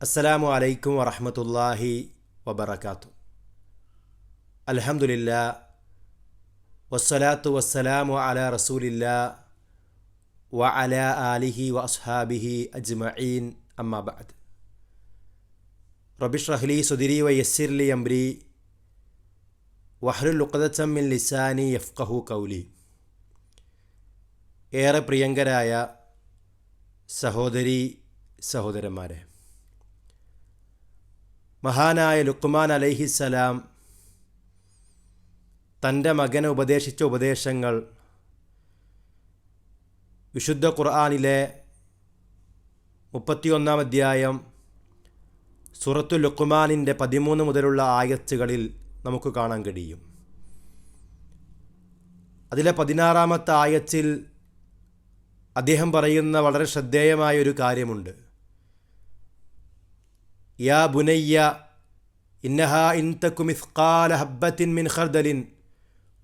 അസ്സലാമു അലൈക്കും വറഹമത്തല്ലാഹി വബർക്കാത്തു അൽഹംദുലില്ല വസ്സലാത്തു വസ്സലാമു അല റസൂലില്ല വ അല ആലിഹി വ അസ്ഹാബിഹി അജ്മഈൻ അമ്മാബാദ് റബിഷ് റഹ്ലി സുദിരി വ യസ്സിർലി അംരി വഹ്ലുൽ ഉഖദത്തം മിൻ ലിസാനി യഫ്കഹു കൗലി ഏറെ പ്രിയങ്കരായ സഹോദരി സഹോദരന്മാരെ മഹാനായ ലുക്മാൻ അലൈഹിസ്സലാം തന്റെ മകനെ ഉപദേശിച്ച ഉപദേശങ്ങൾ വിശുദ്ധ ഖുർആാനിലെ മുപ്പത്തിയൊന്നാം അധ്യായം സുറത്തു ലുക്മാനിന്റെ പതിമൂന്ന് മുതലുള്ള ആയത്തുകളിൽ നമുക്ക് കാണാൻ കഴിയും. അതിലെ പതിനാറാമത്തെ ആയത്തിൽ അദ്ദേഹം പറയുന്ന വളരെ ശ്രദ്ധേയമായ ഒരു കാര്യമുണ്ട്. യാ ബുനയ്യ ഇന്നഹ ഇൻതക്കു മിസ്കാല ഹബ്ബത്തിൻ മിൻ ഖർദലിൻ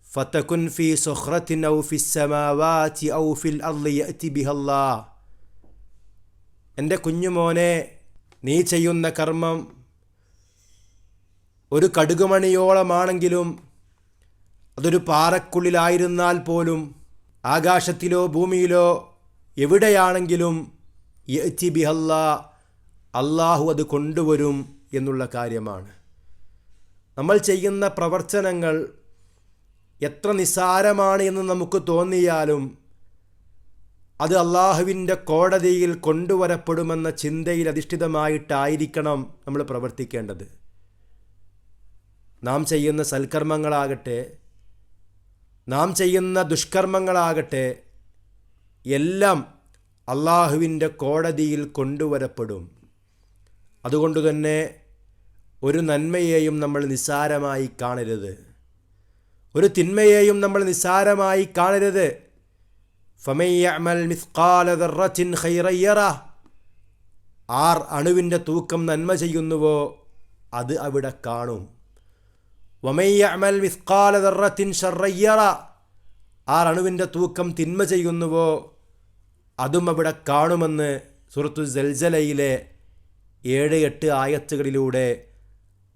ഫതകുൻ صخرة സുഖ്റത്തിൻ ഔ السماوات സമാവാതി ഔ ഫിൽ അർളി بها ബിഹല്ലാ. എന്റെ കുഞ്ഞുമോനെ നീ ചെയ്യുന്ന കർമ്മം ഒരു കടുകുമണിയോളമാണെങ്കിലും അതൊരു പാറക്കുള്ളിലായിരുന്നാൽ പോലും ആകാശത്തിലോ ഭൂമിയിലോ എവിടെയാണെങ്കിലും യഅതി ബിഹല്ലാ. അള്ളാഹു അത് കൊണ്ടുവരും എന്നുള്ള കാര്യമാണ്. നമ്മൾ ചെയ്യുന്ന പ്രവർത്തനങ്ങൾ എത്ര നിസ്സാരമാണ് എന്ന് നമുക്ക് തോന്നിയാലും അത് അള്ളാഹുവിന്റെ കോടതിയിൽ കൊണ്ടുവരപ്പെടുമെന്ന ചിന്തയിൽ അധിഷ്ഠിതമായിട്ടായിരിക്കണം നമ്മൾ പ്രവർത്തിക്കേണ്ടത്. നാം ചെയ്യുന്ന സൽക്കർമ്മങ്ങളാകട്ടെ നാം ചെയ്യുന്ന ദുഷ്കർമ്മങ്ങളാകട്ടെ എല്ലാം അള്ളാഹുവിന്റെ കോടതിയിൽ കൊണ്ടുവരപ്പെടും. അതുകൊണ്ട് തന്നെ ഒരു നന്മയെയും നമ്മൾ നിസ്സാരമായി കാണരുത്. ഒരു തിന്മയെയും നമ്മൾ നിസ്സാരമായി കാണരുത്. ഫമയ്യമൽ ഹൈറയ്യറ ആർ അണുവിന്റെ തൂക്കം നന്മ ചെയ്യുന്നുവോ അത് അവിടെ കാണും. വമയ്യമൽ മിസ്കാലതറത്തിൻ ഷറയ്യറ ആർ അണുവിന്റെ തൂക്കം തിന്മ ചെയ്യുന്നുവോ അതും അവിടെ കാണുമെന്ന് സുഹൃത്തു ജൽജലയിലെ ഏഴ് എട്ട് ആയത്തുകളിലൂടെ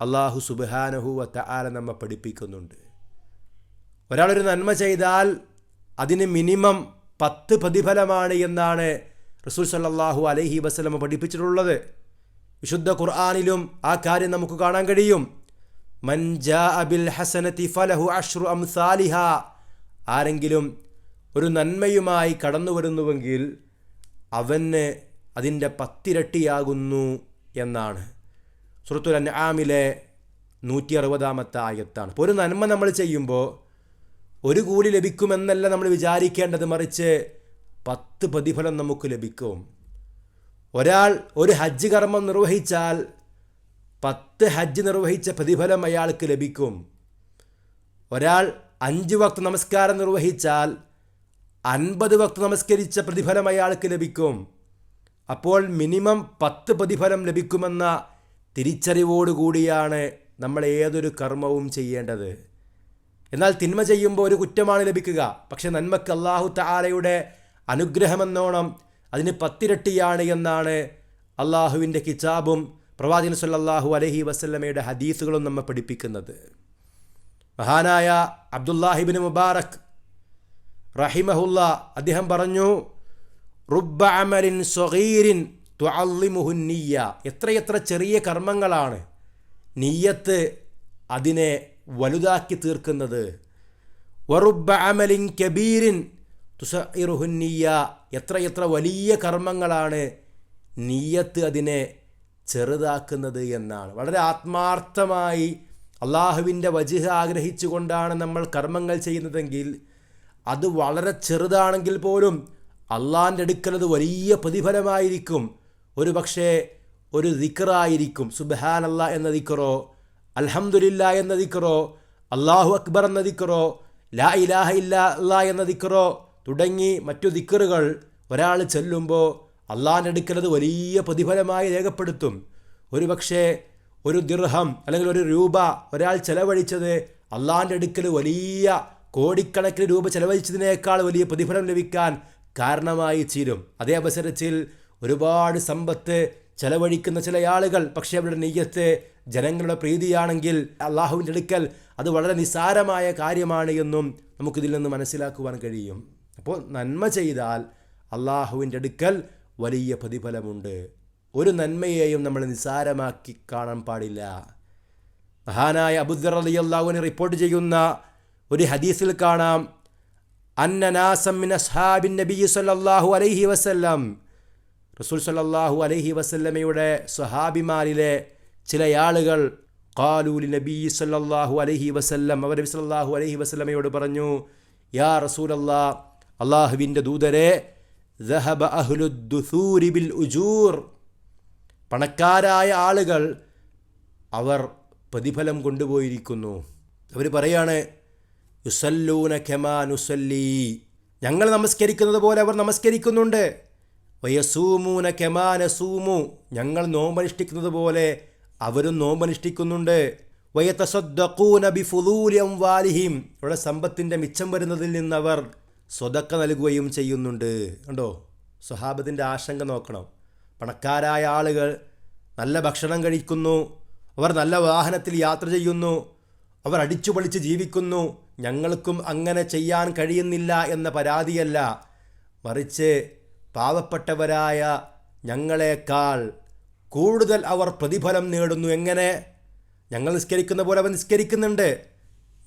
അള്ളാഹു സുബാനഹുവത്ത ആല നമ്മെ പഠിപ്പിക്കുന്നുണ്ട്. ഒരാളൊരു നന്മ ചെയ്താൽ അതിന് മിനിമം പത്ത് പ്രതിഫലമാണ് എന്നാണ് റസൂൽ സല്ലാഹു അലഹി വസ്ലമ പഠിപ്പിച്ചിട്ടുള്ളത്. വിശുദ്ധ ഖുർആാനിലും ആ കാര്യം നമുക്ക് കാണാൻ കഴിയും. മൻജാ അബിൽ ഹസനത്തി ഫലഹു അഷ്റു അംസാലിഹ. ആരെങ്കിലും ഒരു നന്മയുമായി കടന്നു വരുന്നുവെങ്കിൽ അവന് അതിന്റെ പത്തിരട്ടിയാകുന്നു എന്നാണ്. സുഹൃത്തുൽ ആമിലെ നൂറ്റി അറുപതാമത്തെ ആയത്താണ്. ഇപ്പോൾ ഒരു നന്മ നമ്മൾ ചെയ്യുമ്പോൾ ഒരു കൂലി ലഭിക്കുമെന്നല്ല നമ്മൾ വിചാരിക്കേണ്ടത്. മറിച്ച് പത്ത് പ്രതിഫലം നമുക്ക് ലഭിക്കും. ഒരാൾ ഒരു ഹജ്ജ് കർമ്മം നിർവഹിച്ചാൽ പത്ത് ഹജ്ജ് നിർവഹിച്ച പ്രതിഫലം അയാൾക്ക് ലഭിക്കും. ഒരാൾ അഞ്ച് വക്ത നമസ്കാരം നിർവഹിച്ചാൽ അൻപത് വക്ത നമസ്കരിച്ച പ്രതിഫലം അയാൾക്ക് ലഭിക്കും. അപ്പോൾ മിനിമം പത്ത് പ്രതിഫലം ലഭിക്കുമെന്ന തിരിച്ചറിവോടുകൂടിയാണ് നമ്മൾ ഏതൊരു കർമ്മവും ചെയ്യേണ്ടത്. എന്നാൽ തിന്മ ചെയ്യുമ്പോൾ ഒരു കുറ്റമാണ് ലഭിക്കുക. പക്ഷെ നന്മക്ക് അള്ളാഹു താലയുടെ അനുഗ്രഹമെന്നോണം അതിന് പത്തിരട്ടിയാണ് എന്നാണ് അള്ളാഹുവിന്റെ കിതാബും പ്രവാചകൻ സല്ലാഹു അലഹി വസ്ല്ലമയുടെ ഹദീസുകളും നമ്മെ പഠിപ്പിക്കുന്നത്. മഹാനായ അബ്ദുല്ലാഹിബിൻ മുബാറക് റഹിമഹുല്ല അദ്ദേഹം പറഞ്ഞു റുബ്ബ അമലിൻ സ്വഹീരിൻ ത്വല്ലിമുഹുന്നീയ എത്രയെത്ര ചെറിയ കർമ്മങ്ങളാണ് നീയത്ത് അതിനെ വലുതാക്കി തീർക്കുന്നത്. വറുബ്ബ അമലിൻ കബീരിൻ തുസഇറുഹുന്നീയ എത്രയെത്ര വലിയ കർമ്മങ്ങളാണ് നീയത്ത് അതിനെ ചെറുതാക്കുന്നത് എന്നാണ്. വളരെ ആത്മാർത്ഥമായി അള്ളാഹുവിന്റെ വജിഹ് ആഗ്രഹിച്ചുകൊണ്ടാണ് നമ്മൾ കർമ്മങ്ങൾ ചെയ്യുന്നതെങ്കിൽ അത് വളരെ ചെറുതാണെങ്കിൽ പോലും അള്ളാന്റെ അടുക്കലത് വലിയ പ്രതിഫലമായിരിക്കും. ഒരു പക്ഷേ ഒരു ദിക്കറായിരിക്കും സുബഹാൻ അല്ല എന്ന ദിക്കറോ അൽഹമുല്ല എന്ന ദിക്കറോ അള്ളാഹു അക്ബർ എന്ന ദിക്കറോ ലാ ഇലാഹ ഇല്ല അല്ലാ എന്ന ദിക്കറോ തുടങ്ങി മറ്റു ദിക്കറുകൾ ഒരാൾ ചെല്ലുമ്പോൾ അള്ളാഹിന്റെ അടുക്കലത് വലിയ പ്രതിഫലമായി രേഖപ്പെടുത്തും. ഒരു പക്ഷേ ഒരു ദിർഹം അല്ലെങ്കിൽ ഒരു രൂപ ഒരാൾ ചെലവഴിച്ചത് അള്ളാഹിന്റെ അടുക്കൽ വലിയ കോടിക്കണക്കിന് രൂപ ചെലവഴിച്ചതിനേക്കാൾ വലിയ പ്രതിഫലം ലഭിക്കാൻ കാരണമായി തീരും. അതേ അവസരത്തിൽ ഒരുപാട് സമ്പത്ത് ചെലവഴിക്കുന്ന ചില ആളുകൾ പക്ഷേ അവരുടെ നെയ്യത്ത് ജനങ്ങളുടെ പ്രീതിയാണെങ്കിൽ അള്ളാഹുവിന്റെ അടുക്കൽ അത് വളരെ നിസാരമായ കാര്യമാണ് എന്നും നമുക്കിതിൽ നിന്ന് മനസ്സിലാക്കുവാൻ കഴിയും. അപ്പോൾ നന്മ ചെയ്താൽ അള്ളാഹുവിന്റെ അടുക്കൽ വലിയ പ്രതിഫലമുണ്ട്. ഒരു നന്മയെയും നമ്മൾ നിസാരമാക്കി കാണാൻ പാടില്ല. മഹാനായ അബുദ്ദർ അലി അള്ളാഹുവിനെ റിപ്പോർട്ട് ചെയ്യുന്ന ഒരു ഹദീസിൽ കാണാം. അന്ന നാസം അസ്ഹാബിൻ നബി സല്ലാഹു അലൈഹി വസല്ലം. റസൂൽ സല്ലാഹു അലൈഹി വസല്ലമയുടെ സഹാബിമാരിലെ ചില ആളുകൾ കാലൂലി നബി സല്ലാഹു അലൈഹി വസല്ലം. അവർ നബി സല്ലാഹു അലൈഹി വസല്ലമയോട് പറഞ്ഞു യാ റസൂൽ അല്ലാ അള്ളാഹുവിന്റെ ദൂതരെ ദഹബ അഹ്ലുദ്ദുസൂരി ബിൽ ഉജൂർ. പണക്കാരായ ആളുകൾ അവർ പ്രതിഫലം കൊണ്ടുപോയിരിക്കുന്നു. അവർ പറയാണ് യുസല്ലൂന കെമാ നുസല്ലി. ഞങ്ങൾ നമസ്കരിക്കുന്നത് പോലെ അവർ നമസ്കരിക്കുന്നുണ്ട്. വയസൂമൂന കെമാ നസൂമു. ഞങ്ങൾ നോമ്പനുഷ്ഠിക്കുന്നത് പോലെ അവരും നോമ്പനുഷ്ഠിക്കുന്നുണ്ട്. വയത്തസദ്ദൂന ബി ഫുലൂലിയം വാലിഹിം ഇവിടെ സമ്പത്തിന്റെ മിച്ചം വരുന്നതിൽ നിന്നവർ സ്വതക്ക നൽകുകയും ചെയ്യുന്നുണ്ട്. കണ്ടോ? സ്വഹാബത്തിന്റെ ആശങ്ക നോക്കണം. പണക്കാരായ ആളുകൾ നല്ല ഭക്ഷണം കഴിക്കുന്നു. അവർ നല്ല വാഹനത്തിൽ യാത്ര ചെയ്യുന്നു. അവർ അടിച്ചു പൊളിച്ച് ജീവിക്കുന്നു. ഞങ്ങൾക്കും അങ്ങനെ ചെയ്യാൻ കഴിയുന്നില്ല എന്ന പരാതിയല്ല. മറിച്ച് പാവപ്പെട്ടവരായ ഞങ്ങളെക്കാൾ കൂടുതൽ അവർ പ്രതിഫലം നേടുന്നു. എങ്ങനെ? ഞങ്ങൾ നിസ്കരിക്കുന്ന പോലെ അവർ നിസ്കരിക്കുന്നുണ്ട്.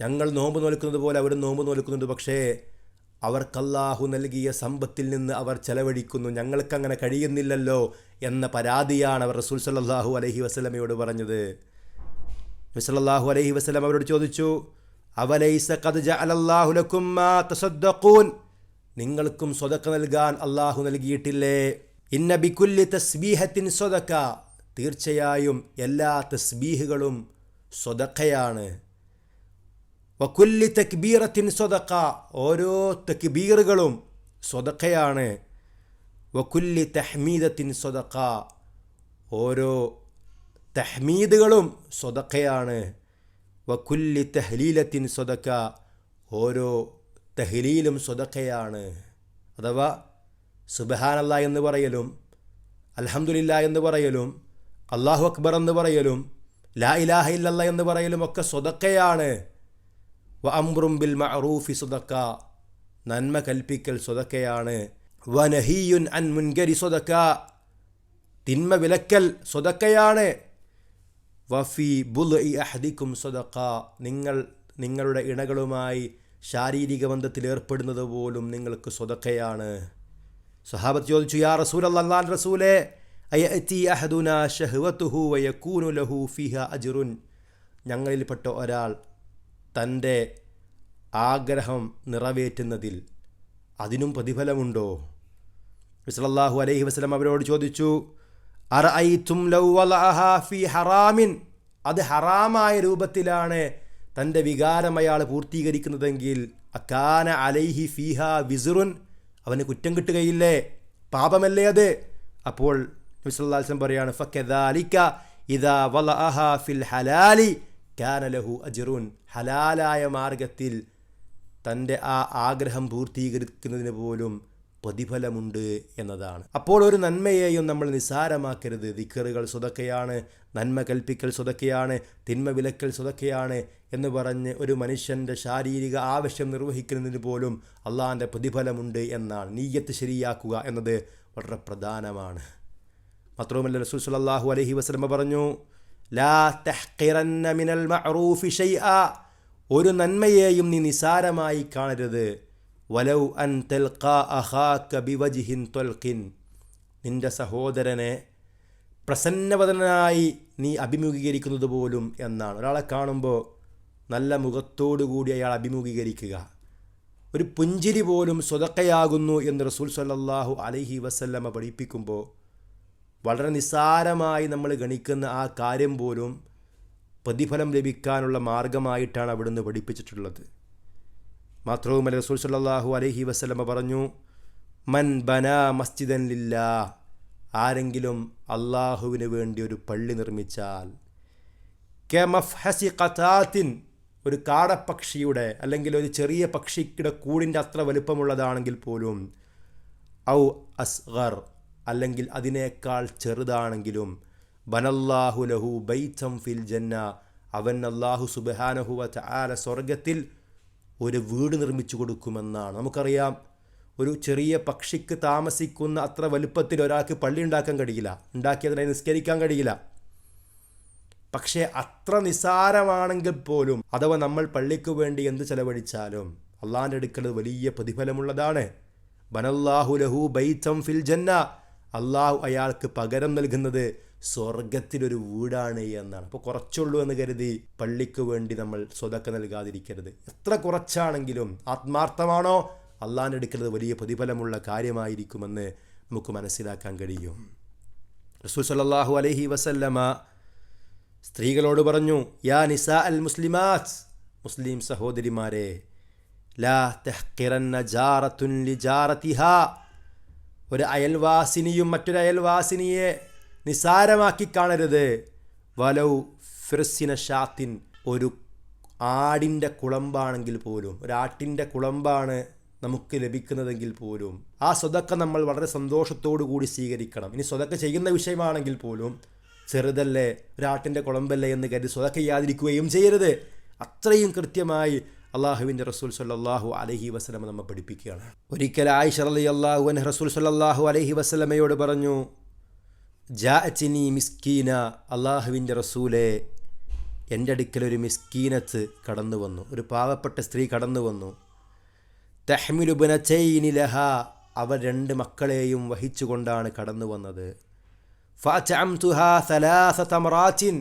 ഞങ്ങൾ നോമ്പ് നോൽക്കുന്നത് പോലെ അവർ നോമ്പ് നോൽക്കുന്നുണ്ട്. പക്ഷേ അവർക്കല്ലാഹു നൽകിയ സമ്പത്തിൽ നിന്ന് അവർ ചെലവഴിക്കുന്നു. ഞങ്ങൾക്കങ്ങനെ കഴിയുന്നില്ലല്ലോ എന്ന പരാതിയാണ് അവർ റസൂൽ സല്ലാഹു അലഹി വസ്ലമയോട് പറഞ്ഞത്. സല്ലല്ലാഹു അലൈഹി വസല്ലം അവരോട് ചോദിച്ചു അവലൈസ നിങ്ങൾക്കും സ്വതക്ക നൽകാൻ അള്ളാഹു നൽകിയിട്ടില്ലേ? ഇന്ന ബിക്കുല്ലി തസ്ബീഹത്തിൻ സ്വതക്ക. തീർച്ചയായും എല്ലാ തസ്ബീഹുകളും സ്വതക്കയാണ്. വക്കുല്ലി തക്ബീറത്തിൻ സ്വതക്ക. ഓരോ തക്ബീറുകളും സ്വതക്കയാണ്. വക്കുല്ലി തഹ്മീദത്തിൻ സ്വതക്ക. ഓരോ തഹ്മീദുകളും സ്വതക്കയാണ്. വക്കുല്ലി തഹ്ലീലത്തിൻ സ്വതക്ക ഓരോ തഹ്ലീലും സ്വതക്കയാണ് അഥവാ സുബഹാനല്ല എന്ന് പറയലും അലഹമുല്ല എന്ന് പറയലും അള്ളാഹു അക്ബർ എന്ന് പറയലും ലാ ഇലാഹ ഇല്ലല്ല എന്ന് പറയലും ഒക്കെ സ്വതക്കയാണ് വ അംറും ബിൽ മഅറൂഫി സ്വതക്ക നന്മ കൽപ്പിക്കൽ സ്വതക്കയാണ് വ നഹീയുൻ അൻ മുൻകരി സ്വതക്ക തിന്മ വിലക്കൽ സ്വതക്കയാണ് വഫി ബുൽ ഇ അഹദിക്കും സ്വതക്ക നിങ്ങൾ നിങ്ങളുടെ ഇണകളുമായി ശാരീരിക ബന്ധത്തിൽ ഏർപ്പെടുന്നത് പോലും നിങ്ങൾക്ക് സ്വതക്കയാണ് സഹാബത്ത് ചോദിച്ചു യാ റസൂൽ അള്ളാൻ റസൂലെ അയത്തി ലഹു ഞങ്ങളിൽപ്പെട്ട ഒരാൾ തന്റെ ആഗ്രഹം നിറവേറ്റുന്നതിൽ അതിനും പ്രതിഫലമുണ്ടോ? വിസലല്ലാഹു അലൈഹി വസ്ലം അവരോട് ചോദിച്ചു അറ ഐത്തും ലൗ ഫി ഹറാമിൻ. അത് ഹറാമായ രൂപത്തിലാണ് തന്റെ വികാരം അയാൾ പൂർത്തീകരിക്കുന്നതെങ്കിൽ അക്കാന അലൈഹി ഫിഹ വിസുറുൻ അവന് കുറ്റം കിട്ടുകയില്ലേ? പാപമല്ലേ അത്? അപ്പോൾ നബിസ്വല്ലാസ്ലം പറയാണ് ഫക്കദാലിക്ക ഇതാ വലഅഹ ഫിൽ ഹലാലി കാന ലഹു അജറുൻ. ഹലാലായ മാർഗത്തിൽ തന്റെ ആ ആഗ്രഹം പൂർത്തീകരിക്കുന്നതിന് പോലും പ്രതിഫലമുണ്ട് എന്നതാണ്. അപ്പോൾ ഒരു നന്മയെയും നമ്മൾ നിസ്സാരമാക്കരുത്. ദിക്കറുകൾ സ്വതക്കയാണ് നന്മ കൽപ്പിക്കൽ സ്വതക്കയാണ് തിന്മ വിലക്കൽ സ്വതക്കയാണ് എന്ന് പറഞ്ഞ് ഒരു മനുഷ്യന്റെ ശാരീരിക ആവശ്യം നിർവഹിക്കുന്നതിന് പോലും അള്ളാഹിന്റെ പ്രതിഫലമുണ്ട് എന്നാണ്. നീയത്ത് ശരിയാക്കുക എന്നത് വളരെ പ്രധാനമാണ്. മാത്രവുമല്ല റസൂൽ സല്ലല്ലാഹു അലഹി വസ്ലമ പറഞ്ഞു ലാ മിനൽ ഒരു നന്മയെയും നീ നിസാരമായി കാണരുത്. വലൗ അൻ തെൽക്കാ അഹാക്ക ബിവജിഹിൻ തൊൽക്കിൻ നിന്റെ സഹോദരനെ പ്രസന്നവദനായി നീ അഭിമുഖീകരിക്കുന്നത് പോലും എന്നാണ്. ഒരാളെ കാണുമ്പോൾ നല്ല മുഖത്തോടുകൂടി അയാൾ അഭിമുഖീകരിക്കുക. ഒരു പുഞ്ചിരി പോലും സ്വതക്കയാകുന്നു എന്ന് റസൂൽ സല്ലാഹു അലഹി വസല്ലമ്മ പഠിപ്പിക്കുമ്പോൾ വളരെ നിസ്സാരമായി നമ്മൾ ഗണിക്കുന്ന ആ കാര്യം പോലും പ്രതിഫലം ലഭിക്കാനുള്ള മാർഗമായിട്ടാണ് അവിടുന്ന് പഠിപ്പിച്ചിട്ടുള്ളത്. മാത്രവുമല്ല റസൂൽ സല്ലാഹു അലഹി വസ്ലമ പറഞ്ഞു മൻ ബന മസ്ജിദൻ ലില്ലാ ആരെങ്കിലും അള്ളാഹുവിന് വേണ്ടി ഒരു പള്ളി നിർമ്മിച്ചാൽ കെ മഫ്ഹസി കഥാത്തിൻ ഒരു കാടപ്പക്ഷിയുടെ അല്ലെങ്കിൽ ഒരു ചെറിയ പക്ഷിയുടെ കൂടിന്റെ അത്ര വലുപ്പമുള്ളതാണെങ്കിൽ പോലും ഔ അസ്ഗർ അല്ലെങ്കിൽ അതിനേക്കാൾ ചെറുതാണെങ്കിലും ബനല്ലാഹു ലഹു ബൈത്തം ഫിൽ ജന്ന അവൻ അള്ളാഹു സുബഹാനഹുവ ചാല സ്വർഗത്തിൽ ഒരു വീട് നിർമ്മിച്ചു കൊടുക്കുമെന്നാണ്. നമുക്കറിയാം ഒരു ചെറിയ പക്ഷിക്ക് താമസിക്കുന്ന അത്ര വലുപ്പത്തിൽ ഒരാൾക്ക് പള്ളി ഉണ്ടാക്കാൻ കഴിയില്ല. ഉണ്ടാക്കിയതിനെ നിസ്കരിക്കാൻ കഴിയില്ല. പക്ഷേ അത്ര നിസാരമാണെങ്കിൽ പോലും അഥവാ നമ്മൾ പള്ളിക്ക് വേണ്ടി എന്ത് ചെലവഴിച്ചാലും അള്ളാന്റെ അടുക്കൽ വലിയ പ്രതിഫലമുള്ളതാണ്. ബനല്ലാഹു ലഹു ബൈത്തം ഫിൽ ജന്ന. അള്ളാഹു അയാൾക്ക് പകരം നൽകുന്നത് സ്വർഗത്തിലൊരു വീടാണ് എന്നാണ്. അപ്പോൾ കുറച്ചുള്ളൂ എന്ന് കരുതി പള്ളിക്ക് വേണ്ടി നമ്മൾ സ്വതക്ക നൽകാതിരിക്കരുത്. എത്ര കുറച്ചാണെങ്കിലും ആത്മാർത്ഥമാണോ അള്ളാന്റെ എടുക്കുന്നത് വലിയ പ്രതിഫലമുള്ള കാര്യമായിരിക്കുമെന്ന് നമുക്ക് മനസ്സിലാക്കാൻ കഴിയും. റസൂൽ സല്ലല്ലാഹു അലഹി വസല്ലമ സ്ത്രീകളോട് പറഞ്ഞു യാ നിസ അൽ മുസ്ലിമാസ് മുസ്ലിം സഹോദരിമാരെ ലാ തെഹ്കിറന്ന ജാറത്തുൻ ലി ജാറത്തിഹ ഒരു അയൽവാസിനിയും മറ്റൊരു അയൽവാസിനിയെ നിസാരമാക്കി കാണരുത്. വലൗ ഫിറസിന ഷാത്തിൻ ഒരു ആടിന്റെ കുളമ്പാണെങ്കിൽ പോലും ഒരാട്ടിന്റെ കുളമ്പാണ് നമുക്ക് ലഭിക്കുന്നതെങ്കിൽ പോലും. ആ സ്വതക്ക നമ്മൾ വളരെ സന്തോഷത്തോടു കൂടി സ്വീകരിക്കണം. ഇനി സ്വതക്ക ചെയ്യുന്ന വിഷയമാണെങ്കിൽ പോലും ചെറുതല്ലേ ഒരാട്ടിന്റെ കുളമ്പല്ലേ എന്ന് കരുതി സ്വതക്ക ചെയ്യാതിരിക്കുകയും ചെയ്യരുത്. അത്രയും കൃത്യമായി അള്ളാഹുവിന്റെ റസൂൽ സല്ലാഹു അലഹി വസ്ലമ നമ്മെ പഠിപ്പിക്കുകയാണ്. ഒരിക്കൽ ആയിഷ അലി അള്ളാഹു റസൂൽ സല്ലാഹു അലഹി വസ്ലമയോട് പറഞ്ഞു ജാഅച്ചിനി മിസ്കീന അള്ളാഹുവിന്റെ റസൂലെ എന്റെ അടുക്കൽ ഒരു മിസ്കീനത്ത് കടന്നു വന്നു. ഒരു പാവപ്പെട്ട സ്ത്രീ കടന്നു വന്നു. തെഹ്മിലുബനച്ചൈനി ലഹ അവർ രണ്ട് മക്കളെയും വഹിച്ചുകൊണ്ടാണ് കടന്നു വന്നത്. ഫഅംതുഹ സലാസ തമറാച്ചിൻ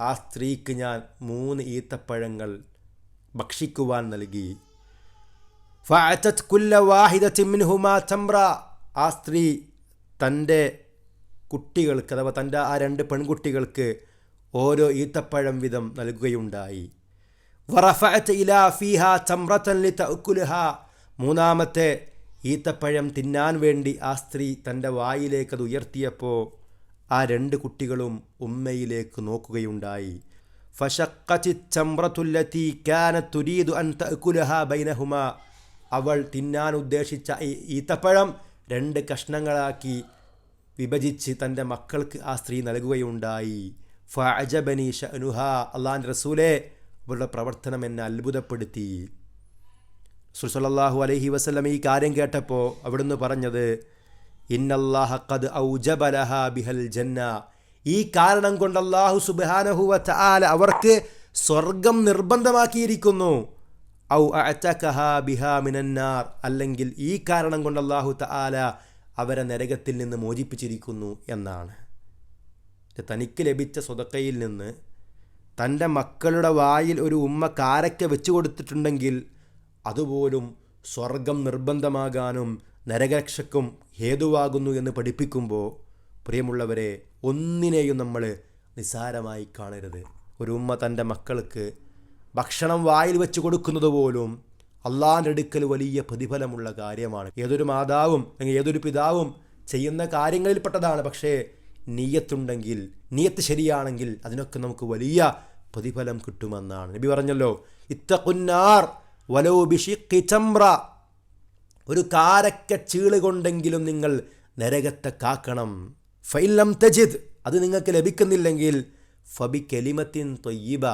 ആ സ്ത്രീക്ക് ഞാൻ മൂന്ന് ഈത്തപ്പഴങ്ങൾ ഭക്ഷിക്കുവാൻ നൽകി. ഫഅതത് കുല്ല ചിമ്മിൻ മിൻഹുമാ ചമ്ര ആ സ്ത്രീ തന്റെ കുട്ടികൾക്ക് അഥവാ തന്റെ ആ രണ്ട് പെൺകുട്ടികൾക്ക് ഓരോ ഈത്തപ്പഴം വിധം നൽകുകയുണ്ടായി. മൂന്നാമത്തെ ഈത്തപ്പഴം തിന്നാൻ വേണ്ടി ആ സ്ത്രീ തന്റെ വായിലേക്ക് ഉയർത്തിയപ്പോൾ ആ രണ്ട് കുട്ടികളും ഉമ്മയിലേക്ക് നോക്കുകയുണ്ടായി. അവൾ തിന്നാൻ ഉദ്ദേശിച്ച ഈ ഈത്തപ്പഴം രണ്ട് കഷ്ണങ്ങളാക്കി വിഭജിച്ച് തന്റെ മക്കൾക്ക് ആ സ്ത്രീ നൽകുകയുണ്ടായി. ഫഅജബനി ഷനുഹ അള്ളാൻ റസൂലെ അവരുടെ പ്രവർത്തനം എന്നെ അത്ഭുതപ്പെടുത്തി. സുസലല്ലാഹു അലഹി വസ്ലം ഈ കാര്യം കേട്ടപ്പോൾ അവിടുന്ന് പറഞ്ഞത് ഇന്നല്ലാഹ ഖദ് ഔജബലഹ ബിഹൽ ജന്ന. ഈ കാരണം കൊണ്ട് അള്ളാഹു സുബാനഹുവ ചാല അവർക്ക് സ്വർഗം നിർബന്ധമാക്കിയിരിക്കുന്നു. ഔ അറ്റകഹ ബിഹ മിനന്നാർ. അല്ലെങ്കിൽ ഈ കാരണം കൊണ്ട് അള്ളാഹു തആല അവരെ നരകത്തിൽ നിന്ന് മോചിപ്പിച്ചിരിക്കുന്നു എന്നാണ്. തനിക്ക് ലഭിച്ച സ്വതക്കയിൽ നിന്ന് തന്റെ മക്കളുടെ വായിൽ ഒരു ഉമ്മ കാരക്ക വെച്ചു കൊടുത്തിട്ടുണ്ടെങ്കിൽ അതുപോലും സ്വർഗം നിർബന്ധമാകാനും നരകരക്ഷക്കും ഹേതുവാകുന്നു എന്ന് പഠിപ്പിക്കുമ്പോൾ പ്രിയമുള്ളവരെ ഒന്നിനെയും നമ്മൾ നിസാരമായി കാണരുത്. ഒരു ഉമ്മ തന്റെ മക്കൾക്ക് ഭക്ഷണം വായിൽ വെച്ച് കൊടുക്കുന്നത് പോലും അള്ളാഹിന്റെ അടുക്കൽ വലിയ പ്രതിഫലമുള്ള കാര്യമാണ്. ഏതൊരു മാതാവും അല്ലെങ്കിൽ ഏതൊരു പിതാവും ചെയ്യുന്ന കാര്യങ്ങളിൽപ്പെട്ടതാണ്. പക്ഷേ നീയത്തുണ്ടെങ്കിൽ നീയത്ത് ശരിയാണെങ്കിൽ അതിനൊക്കെ നമുക്ക് വലിയ പ്രതിഫലം കിട്ടുമെന്നാണ്. നബി പറഞ്ഞല്ലോ ഇത്തക്കുന്നാർ വലോ ബിഷിക്കി ചമ്ര. ഒരു കാരക്ക ചീൾ കൊണ്ടെങ്കിലും നിങ്ങൾ നരകത്തെ കാക്കണം. ഫൈലം തജിദ് അത് നിങ്ങൾക്ക് ലഭിക്കുന്നില്ലെങ്കിൽ ഫബി കെലിമത്തിൻ തൊയ്യബ.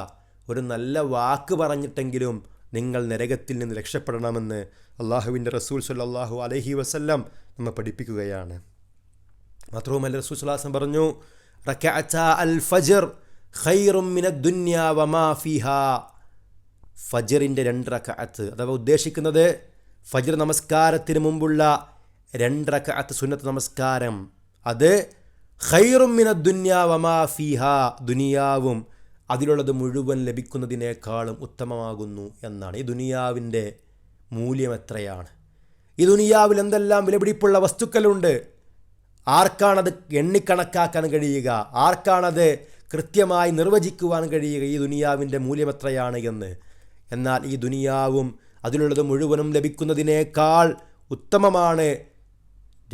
ഒരു നല്ല വാക്ക് പറഞ്ഞിട്ടെങ്കിലും നിങ്ങൾ നരകത്തിൽ നിന്ന് രക്ഷപ്പെടണമെന്ന് അള്ളാഹുവിന്റെ റസൂൽ സല്ലാഹു അലഹി വസല്ലം നമ്മെ പഠിപ്പിക്കുകയാണ്. മാത്രവുമല്ല റസൂൽ സുല്ലാസം പറഞ്ഞു ഫജറിന്റെ രണ്ട് റക്കഅത്ത് അഥവാ ഉദ്ദേശിക്കുന്നത് ഫജർ നമസ്കാരത്തിന് മുമ്പുള്ള രണ്ട് റക്കഅത്ത് സുന്നത്ത് നമസ്കാരം. അത് ഖൈറും മിന ദുന്യ വമാ ഫിഹ ദുനിയാവും അതിലുള്ളത് മുഴുവൻ ലഭിക്കുന്നതിനേക്കാളും ഉത്തമമാകുന്നു എന്നാണ്. ഈ ദുനിയാവിന്റെ മൂല്യം എത്രയാണ്? ഈ ദുനിയാവിൽ എന്തെല്ലാം വിലപിടിപ്പുള്ള വസ്തുക്കളുണ്ട്? ആർക്കാണത് എണ്ണിക്കണക്കാക്കാൻ കഴിയുക? ആർക്കാണത് കൃത്യമായി നിർവചിക്കുവാൻ കഴിയുക? ഈ ദുനിയാവിന്റെ മൂല്യം എത്രയാണ് എന്ന്. എന്നാൽ ഈ ദുനിയാവും അതിലുള്ളത് മുഴുവനും ലഭിക്കുന്നതിനേക്കാൾ ഉത്തമമാണ്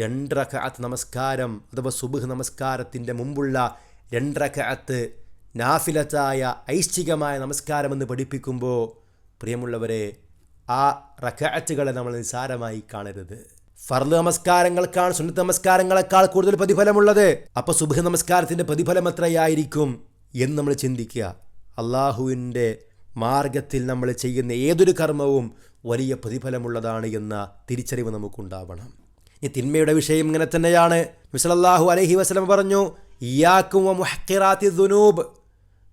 രണ്ടരക്കഅത്ത് നമസ്കാരം അഥവാ സുബഹ് നമസ്കാരത്തിന്റെ മുമ്പുള്ള രണ്ടരക്കഅത്ത് നാഫിലത്തായ ഐശ്ചികമായ നമസ്കാരമെന്ന് പഠിപ്പിക്കുമ്പോൾ പ്രിയമുള്ളവരെ ആ റക്കാറ്റുകളെ നമ്മൾ നിസാരമായി കാണരുത്. ഫർദ് നമസ്കാരങ്ങൾക്കാണ് സുന്നത്ത് നമസ്കാരങ്ങളെക്കാൾ കൂടുതൽ പ്രതിഫലമുള്ളത്. അപ്പൊ സുബഹ നമസ്കാരത്തിന്റെ പ്രതിഫലം എത്രയായിരിക്കും എന്ന് നമ്മൾ ചിന്തിക്കുക. അള്ളാഹുവിന്റെ മാർഗത്തിൽ നമ്മൾ ചെയ്യുന്ന ഏതൊരു കർമ്മവും വലിയ പ്രതിഫലമുള്ളതാണ് എന്ന തിരിച്ചറിവ് നമുക്കുണ്ടാവണം. ഈ തിന്മയുടെ വിഷയം ഇങ്ങനെ തന്നെയാണ്. മിസലല്ലാഹു അലഹി വസ്ലം പറഞ്ഞു ഇയാക്കും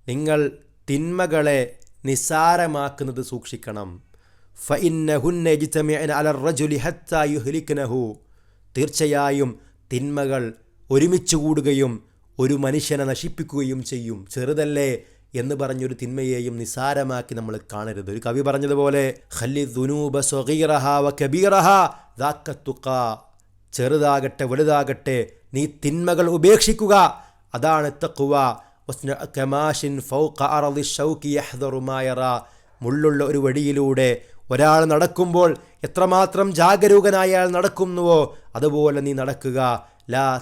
നിങ്ങൾ തിന്മകളെ നിസ്സാരമാക്കുന്നത് സൂക്ഷിക്കണം. തീർച്ചയായും തിന്മകൾ ഒരുമിച്ച് കൂടുകയും ഒരു മനുഷ്യനെ നശിപ്പിക്കുകയും ചെയ്യും. ചെറുതല്ലേ എന്ന് പറഞ്ഞൊരു തിന്മയെയും നിസാരമാക്കി നമ്മൾ കാണരുത്. ഒരു കവി പറഞ്ഞതുപോലെ വ കബീറഹ ചെറുതാകട്ടെ വലുതാകട്ടെ നീ തിന്മകൾ ഉപേക്ഷിക്കുക. അതാണ് തക്കുവ കമാഷിൻ ഫൗഖ അറളി ഷൗക്കി യഹ്ദറുമായറ മുള്ളുള്ള ഒരു വഴിയിലൂടെ ഒരാൾ നടക്കുമ്പോൾ എത്രമാത്രം ജാഗരൂകനായ അയാൾ നടക്കുന്നുവോ അതുപോലെ നീ നടക്കുക. ലാ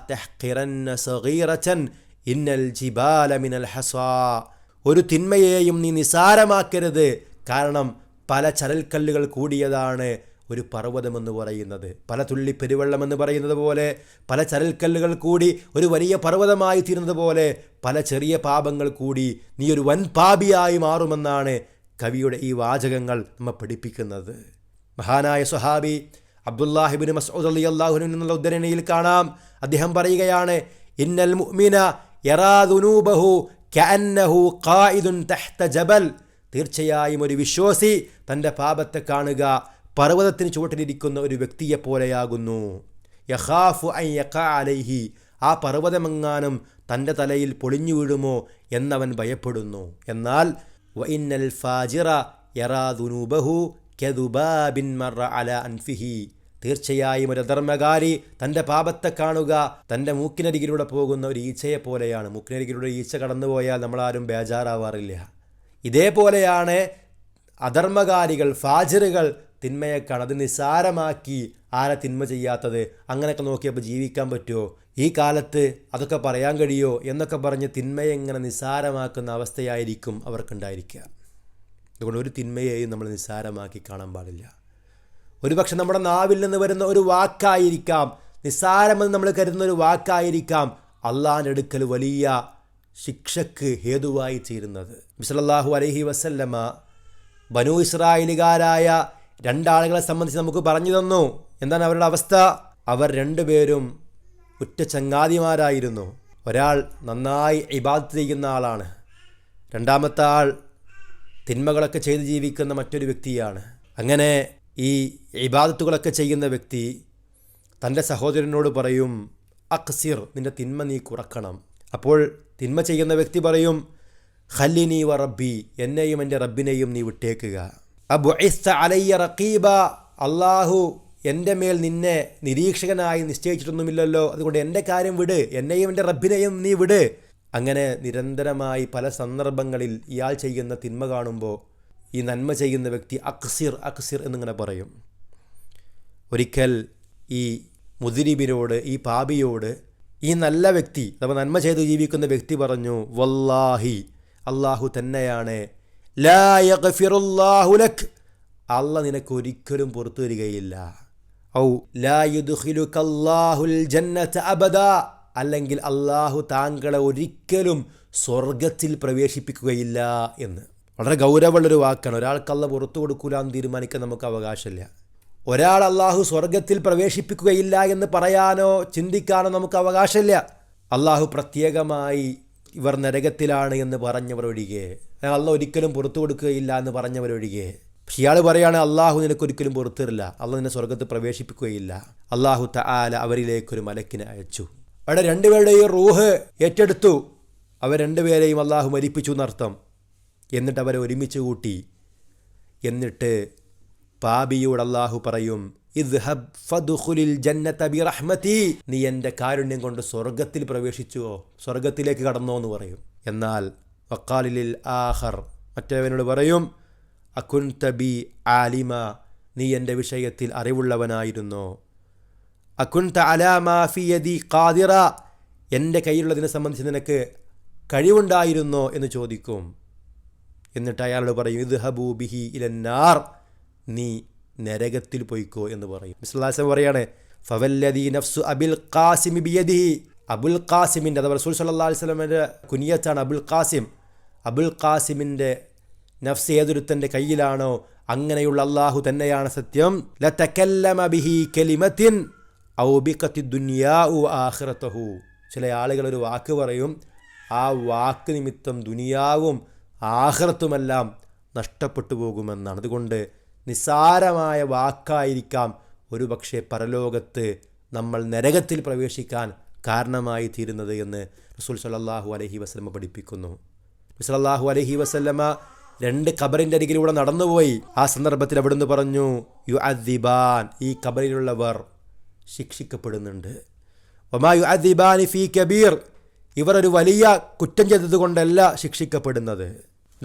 ഇന്നൽ ജിബാല മിനൽ ഹസാ. ഒരു തിന്മയെയും നീ നിസാരമാക്കരുത്. കാരണം പല ചരൽക്കല്ലുകൾ കൂടിയതാണ്. ഒരു പർവതമെന്ന് പറയുന്നത് പല തുള്ളി പെരുവെള്ളമെന്ന് പറയുന്നത് പോലെ പല ചരൽക്കല്ലുകൾ കൂടി ഒരു വലിയ പർവതമായി തീരുന്നത് പോലെ പല ചെറിയ പാപങ്ങൾ കൂടി നീ ഒരു വൻ പാപിയായി മാറുമെന്നാണ് കവിയുടെ ഈ വാചകങ്ങൾ നമ്മെ പഠിപ്പിക്കുന്നത്. മഹാനായ സുഹാബി അബ്ദുല്ലാഹിബിൻ മസൂദ് അലി അള്ളാഹുവിൽ നിന്നുള്ള ഉദ്ധരണിയിൽ കാണാം. അദ്ദേഹം പറയുകയാണ് ഇന്നൽ മുഅ്മിന യറാദുനൂബഹു കഅന്നഹു ഖായിദുൻ തഹ്ത ജബൽ. തീർച്ചയായും ഒരു വിശ്വാസി തന്റെ പാപത്തെ കാണുക പർവതത്തിന് ചുവട്ടിലിരിക്കുന്ന ഒരു വ്യക്തിയെ പോലെയാകുന്നു. യഖാഫു അൻ യഖാ അലൈഹി. ആ പർവതമെങ്ങാനും തന്റെ തലയിൽ പൊളിഞ്ഞു വീഴുമോ എന്നവൻ ഭയപ്പെടുന്നു. എന്നാൽ വഇന്നൽ ഫാജിറ യറാദുനൂബഹു ബിൻ മറ അല അൻഫിഹി. തീർച്ചയായും ഒരു അധർമ്മകാരി തന്റെ പാപത്തെ കാണുക തന്റെ മൂക്കിനരികിലൂടെ പോകുന്ന ഒരു ഈച്ചയെ പോലെയാണ്. മൂക്കിനരികിലൂടെ ഈച്ച കടന്നുപോയാൽ നമ്മളാരും ബേജാറാവാറില്ല. ഇതേപോലെയാണ് അധർമ്മകാരികൾ ഫാജിറുകൾ തിന്മയെ അത് നിസാരമാക്കി ആരെ തിന്മ ചെയ്യാത്തത്? അങ്ങനെയൊക്കെ നോക്കിയപ്പോൾ ജീവിക്കാൻ പറ്റുമോ? ഈ കാലത്ത് അതൊക്കെ പറയാൻ കഴിയോ എന്നൊക്കെ പറഞ്ഞ് തിന്മയെ ഇങ്ങനെ നിസാരമാക്കുന്ന അവസ്ഥയായിരിക്കും അവർക്കുണ്ടായിരിക്കുക. അതുകൊണ്ട് ഒരു തിന്മയെയും നമ്മൾ നിസാരമാക്കി കാണാൻ പാടില്ല. ഒരുപക്ഷെ നമ്മുടെ നാവിൽ നിന്ന് വരുന്ന ഒരു വാക്കായിരിക്കാം നിസ്സാരമെന്ന് നമ്മൾ കരുതുന്ന ഒരു വാക്കായിരിക്കാം അള്ളാഹിന്റെ അടുക്കൽ വലിയ ശിക്ഷക്ക് ഹേതുവായി തീരുന്നത് മിസലല്ലാഹു അലഹി വസല്ലമ ബനു ഇസ്രായേലുകാരായ രണ്ടാളുകളെ സംബന്ധിച്ച് നമുക്ക് പറഞ്ഞു തന്നു. എന്താണ് അവരുടെ അവസ്ഥ? അവർ രണ്ടുപേരും ഉറ്റ ചങ്ങാതിമാരായിരുന്നു. ഒരാൾ നന്നായി ഇബാദത്ത് ചെയ്യുന്ന ആളാണ്. രണ്ടാമത്തെ ആൾ തിന്മകളൊക്കെ ചെയ്ത് ജീവിക്കുന്ന മറ്റൊരു വ്യക്തിയാണ്. അങ്ങനെ ഈ ഇബാദത്തുകളൊക്കെ ചെയ്യുന്ന വ്യക്തി തന്റെ സഹോദരനോട് പറയും അക്സിർ നിന്റെ തിന്മ നീ കുറക്കണം. അപ്പോൾ തിന്മ ചെയ്യുന്ന വ്യക്തി പറയും ഖല്ലിനി വ റബ്ബി എന്നെയും എന്റെ റബ്ബിനെയും നീ വിട്ടേക്കുക. അബു അലയ്യ റക്കീബ അള്ളാഹു എന്റെ മേൽ നിന്നെ നിരീക്ഷകനായി നിശ്ചയിച്ചിട്ടൊന്നുമില്ലല്ലോ. അതുകൊണ്ട് എന്റെ കാര്യം വിട്. എന്നെയും എന്റെ റബ്ബിനെയും നീ വിട്. അങ്ങനെ നിരന്തരമായി പല സന്ദർഭങ്ങളിൽ ഇയാൾ ചെയ്യുന്ന തിന്മ കാണുമ്പോൾ ഈ നന്മ ചെയ്യുന്ന വ്യക്തി അക്സിർ അക്സിർ എന്നിങ്ങനെ പറയും. ഒരിക്കൽ ഈ മുതിരിബിനോട് ഈ പാപിയോട് ഈ നല്ല വ്യക്തി അഥവാ നന്മ ചെയ്ത് ജീവിക്കുന്ന വ്യക്തി പറഞ്ഞു വല്ലാഹി അള്ളാഹു തന്നെയാണ് ലാ അല്ല നിനക്ക് ഒരിക്കലും പുറത്തു വരികയില്ല. ഔ ലാ അല്ലെങ്കിൽ അള്ളാഹു താങ്കളെ ഒരിക്കലും സ്വർഗത്തിൽ പ്രവേശിപ്പിക്കുകയില്ല എന്ന്. വളരെ ഗൗരവമുള്ളൊരു വാക്കാണ്. ഒരാൾക്ക് അല്ല പുറത്തു കൊടുക്കൂല എന്ന് തീരുമാനിക്കാൻ നമുക്ക് അവകാശമില്ല. ഒരാൾ അള്ളാഹു സ്വർഗത്തിൽ പ്രവേശിപ്പിക്കുകയില്ല എന്ന് പറയാനോ ചിന്തിക്കാനോ നമുക്ക് അവകാശമില്ല. അള്ളാഹു പ്രത്യേകമായി ഇവർ നരകത്തിലാണ് എന്ന് പറഞ്ഞവരൊഴികെ. അല്ല ഒരിക്കലും പുറത്തു കൊടുക്കുകയില്ല എന്ന് പറഞ്ഞവരൊഴികെ. ഇയാൾ പറയാണ് അള്ളാഹു നിനക്കൊരിക്കലും പുറത്തു തരില്ല അള്ളാഹു നിന്നെ സ്വർഗത്ത് പ്രവേശിപ്പിക്കുകയില്ല. അള്ളാഹു തആല അവരിലേക്കൊരു മലക്കിനെ അയച്ചു. അവിടെ രണ്ടുപേരുടെയും റൂഹ് ഏറ്റെടുത്തു. അവർ രണ്ടുപേരെയും അള്ളാഹു മരിപ്പിച്ചു എന്നർത്ഥം. എന്നിട്ട് അവരെ ഒരുമിച്ച് കൂട്ടി. എന്നിട്ട് പാപിയോട് അള്ളാഹു പറയും ഇദ്ഹബ് ജന്നത ബിറഹ്മതി. നീ എന്റെ കാരുണ്യം കൊണ്ട് സ്വർഗത്തിൽ പ്രവേശിച്ചുവോ സ്വർഗത്തിലേക്ക് കടന്നോ എന്ന് പറയും. എന്നാൽ വക്കാലിലിൽ ആഹർ മറ്റേവനോട് പറയും അക്കുൻ തബി ആലിമ നീ എന്റെ വിഷയത്തിൽ അറിവുള്ളവനായിരുന്നോ. അക്കുൻ തലാമാഫിയതി ഖാദിറ എന്റെ കയ്യിലുള്ളതിനെ സംബന്ധിച്ച് നിനക്ക് കഴിവുണ്ടായിരുന്നോ? എന്ന് ചോദിക്കും. എന്നിട്ട് അയാളോട് പറയും ഇത് ഹബൂബിഹി ഇലന്നാർ നീ നരകത്തിൽ പോയിക്കോ എന്ന് പറയും. മിസ്ലാസം പറയാണ് ഫവല്ലദീ നഫ്സു അബിൽ ഖാസിമി ബിയദിഹി. അബുൽ ഖാസിമിന്റെ അഥവാ റസൂൽ സല്ലാ അലൈഹി സ്വലമിന്റെ കുനിയത്താണ് അബുൽ ഖാസിം. അബുൽ ഖാസിമിന്റെ നഫ്സ് ഏതൊരുത്തന്റെ കയ്യിലാണോ അങ്ങനെയുള്ള അള്ളാഹു തന്നെയാണ് സത്യം. ലതകല്ലമ ബിഹി കലിമത്തിൻ ഔബിക്കത്തി ദുനിയാ ഉ ആഹ്റത്തഹു ചില ആളുകൾ ഒരു വാക്ക് പറയും ആ വാക്ക് നിമിത്തം ദുനിയാവും ആഹ്റത്തുമെല്ലാം നഷ്ടപ്പെട്ടു പോകുമെന്നാണ്. അതുകൊണ്ട് നിസ്സാരമായ വാക്കായിരിക്കാം. ഒരു പക്ഷേ പരലോകത്ത് നമ്മൾ നരകത്തിൽ പ്രവേശിക്കാൻ കാരണമായി തീരുന്നത് എന്ന് റസൂൽ സല്ലാഹു അലഹി വസ്ലമ പഠിപ്പിക്കുന്നു. സല്ലാഹു അലഹി വസ്ലമ രണ്ട് ഖബറിന്റെ അരികിലൂടെ നടന്നുപോയി. ആ സന്ദർഭത്തിൽ അവിടുന്ന് പറഞ്ഞു യു അദിബാൻ ഈ ഖബറിലുള്ളവർ ശിക്ഷിക്കപ്പെടുന്നുണ്ട്. ഒമാ യു അദ്ദിബാൻ ഫി കബീർ ഇവർ ഒരു വലിയ കുറ്റം ചെയ്തതുകൊണ്ടല്ല ശിക്ഷിക്കപ്പെടുന്നത്.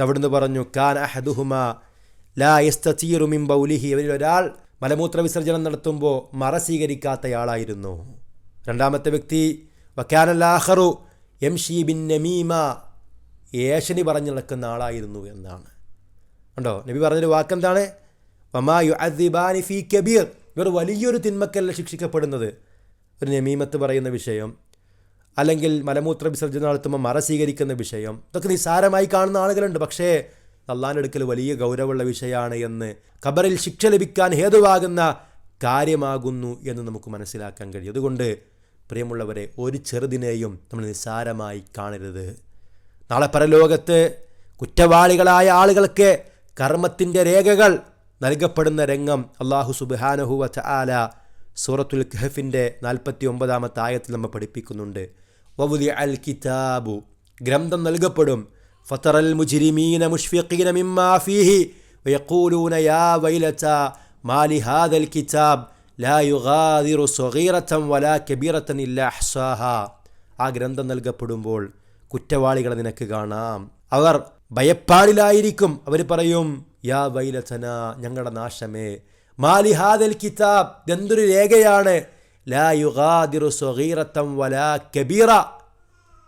അവിടുന്ന് പറഞ്ഞു കാൻ അഹദുഹുമ ലാ എസ്തീറുമിം ബൗലിഹി. അവരിൽ ഒരാൾ മലമൂത്ര വിസർജനം നടത്തുമ്പോൾ മറ സ്വീകരിക്കാത്തയാളായിരുന്നു. രണ്ടാമത്തെ വ്യക്തി വക്കാനല്ലാഹറു എം ഷീ ബിൻ നമീമ ഏഷനി പറഞ്ഞു നടക്കുന്ന ആളായിരുന്നു എന്നാണ്. ഉണ്ടോ നബി പറഞ്ഞൊരു വാക്കെന്താണ്? വമാ യു അദിബാനി ഫി കബീർ. ഇവർ വലിയൊരു തിന്മക്കല്ല ശിക്ഷിക്കപ്പെടുന്നത്. ഒരു നമീമത്ത് പറയുന്ന വിഷയം അല്ലെങ്കിൽ മലമൂത്ര വിസർജനം നടത്തുമ്പോൾ മറ സ്വീകരിക്കുന്ന വിഷയം ഇതൊക്കെ നിസ്സാരമായി കാണുന്ന ആളുകളുണ്ട്. പക്ഷേ അടുക്കൽ വലിയ ഗൗരവമുള്ള വിഷയമാണ് എന്ന് ഖബറിൽ ശിക്ഷ ലഭിക്കാൻ ഹേതുവാകുന്ന കാര്യമാകുന്നു എന്ന് നമുക്ക് മനസ്സിലാക്കാൻ കഴിയും. അതുകൊണ്ട് പ്രിയമുള്ളവരെ ഒരു ചെറുതിനെയും നമ്മൾ നിസ്സാരമായി കാണരുത്. നാളെ പരലോകത്ത് കുറ്റവാളികളായ ആളുകൾക്ക് കർമ്മത്തിന്റെ രേഖകൾ നൽകപ്പെടുന്ന രംഗം അള്ളാഹു സുബാനഹുവ ആല സൂറത്തുൽ ഖഹഫിന്റെ നാൽപ്പത്തി ഒമ്പതാമത്തെ ആയത്തിൽ നമ്മൾ പഠിപ്പിക്കുന്നുണ്ട്. വവുലി അൽ കിതാബു. ഗ്രന്ഥം നൽകപ്പെടും. ഫത്തറൽ المجرمين مشفقين مما فيه ويقولون يا ويلتى ما لهذا الكتاب لا يغادر صغيرة ولا كبيرة إلا أحصاها. ആ ഗ്രന്ഥം നൽകപ്പെടുമ്പോൾ കുറ്റവാളികളെ നിനക്ക് കാണാം. അവർ ഭയപ്പാടിലായിരിക്കും. അവർ പറയും യാ വൈലതന ഞങ്ങളുടെ നാശമേ. മാലിഹാദൽ കിതാബ് ഇതെന്തൊരു രേഖയാണ്? ലാ യുഗാദിറു സ്വഗീറത്തം വലാ കബീറ.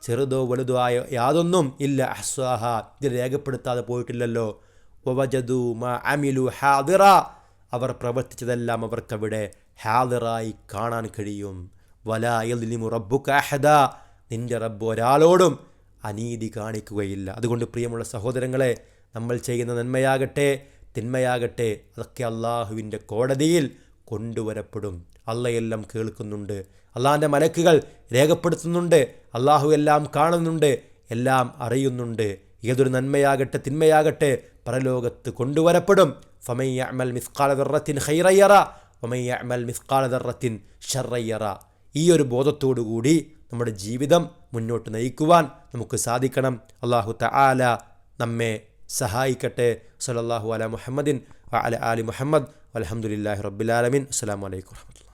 ചെറുതോ വലുതോ ആയ യാതൊന്നും ഇല്ല. അഹ്സാഹ. ഇത് രേഖപ്പെടുത്താതെ പോയിട്ടില്ലല്ലോ. വവജദു മാ അമിലു ഹാദിറ. അവർ പ്രവർത്തിച്ചതെല്ലാം അവർക്കവിടെ ഹാദിറായി കാണാൻ കഴിയും. വലാ യദ്ലിമു റബ്ബുക അഹദ. നിന്റെ റബ്ബ് ഒരാളോടും അനീതി കാണിക്കുകയില്ല. അതുകൊണ്ട് പ്രിയമുള്ള സഹോദരങ്ങളെ നമ്മൾ ചെയ്യുന്ന നന്മയാകട്ടെ തിന്മയാകട്ടെ അതൊക്കെ അള്ളാഹുവിന്റെ കോടതിയിൽ കൊണ്ടുവരപ്പെടും. അള്ളയെല്ലാം കേൾക്കുന്നുണ്ട്. അള്ളാഹിന്റെ മലക്കുകൾ രേഖപ്പെടുത്തുന്നുണ്ട്. അള്ളാഹു എല്ലാം കാണുന്നുണ്ട് എല്ലാം അറിയുന്നുണ്ട്. ഏതൊരു നന്മയാകട്ടെ തിന്മയാകട്ടെ പരലോകത്ത് കൊണ്ടുവരപ്പെടും. ഫമയ്യ അമൽ മിസ്കാല ഹൈറയ്യറ ഫമയ്യ അമൽ മിസ്കാല ഷറയ്യറ ഈ ഒരു ബോധത്തോടുകൂടി നമ്മുടെ ജീവിതം മുന്നോട്ട് നയിക്കുവാൻ നമുക്ക് സാധിക്കണം. അള്ളാഹു തആല നമ്മെ സഹായിക്കട്ടെ. സലല്ലാഹു അല മുഹമ്മദിൻ അല അലി മുഹമ്മദ്. അലഹമുല്ലാഹി റബ്ബിലാലമിൻ അസ്സാം വലൈക്കും വർഹമത്തുള്ള